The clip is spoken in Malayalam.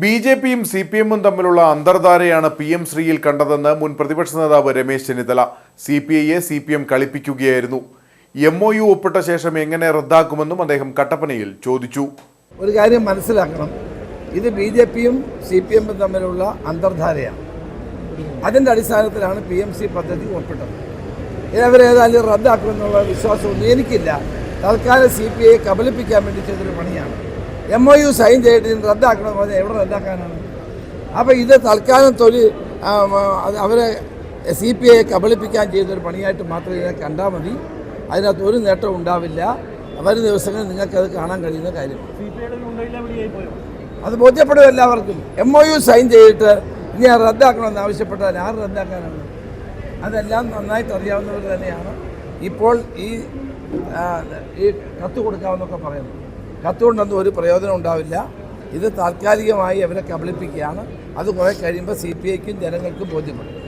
ബി ജെ പിയും സി പി എമ്മും തമ്മിലുള്ള അന്തർധാരയാണ് പി എം ശ്രീയിൽ കണ്ടതെന്ന് മുൻ പ്രതിപക്ഷ നേതാവ് രമേശ് ചെന്നിത്തല. സി പി ഐയെ സി പി എം കളിപ്പിക്കുകയായിരുന്നു. എം ഒ യു ഒപ്പിട്ട ശേഷം എങ്ങനെ റദ്ദാക്കുമെന്നും അദ്ദേഹം കട്ടപ്പനയിൽ ചോദിച്ചു. ഒരു കാര്യം മനസ്സിലാക്കണം. ഇത് ബി ജെ പിയും സി പി എമ്മും തമ്മിലുള്ള അന്തർധാരയാണ്. അതിന്റെ അടിസ്ഥാനത്തിലാണ് പി എം സി പദ്ധതി ഒപ്പിട്ടത്. ഇതവരേതായാലും റദ്ദാക്കുമെന്നുള്ള വിശ്വാസമൊന്നും എനിക്കില്ല. തൽക്കാലം സി പി ഐയെ കബളിപ്പിക്കാൻ വേണ്ടി ചെയ്തൊരു പണിയാണ്. എം ഒ യു സൈൻ ചെയ്തിട്ട് റദ്ദാക്കണമെന്ന് പറഞ്ഞാൽ എവിടെ റദ്ദാക്കാനാണ്? അപ്പോൾ ഇത് തൽക്കാലം അത് അവരെ സി പി ഐയെ കബളിപ്പിക്കാൻ ചെയ്തൊരു പണിയായിട്ട് മാത്രമേ ഇതിനെ കണ്ടാൽ മതി. അതിനകത്ത് ഒരു നേട്ടം ഉണ്ടാവില്ല. വരും ദിവസങ്ങളിൽ നിങ്ങൾക്കത് കാണാൻ കഴിയുന്ന കാര്യമാണ് അത് ബോധ്യപ്പെടും എല്ലാവർക്കും. എം ഒ യു സൈൻ ചെയ്തിട്ട് ഇനി അത് റദ്ദാക്കണമെന്ന് ആവശ്യപ്പെട്ടാൽ ആര് റദ്ദാക്കാനാണ്? അതെല്ലാം നന്നായിട്ട് അറിയാവുന്നവർ തന്നെയാണ്. ഇപ്പോൾ ഈ ഈ കത്ത് കൊടുക്കാമെന്നൊക്കെ പറയുന്നത് കത്ത് കൊണ്ടൊന്നും ഒരു പ്രയോജനം ഉണ്ടാവില്ല. ഇത് താൽക്കാലികമായി അവരെ കബളിപ്പിക്കുകയാണ്. അത് കുറേ കഴിയുമ്പോൾ സി പി ഐക്കും ജനങ്ങൾക്കും ബോധ്യപ്പെടും.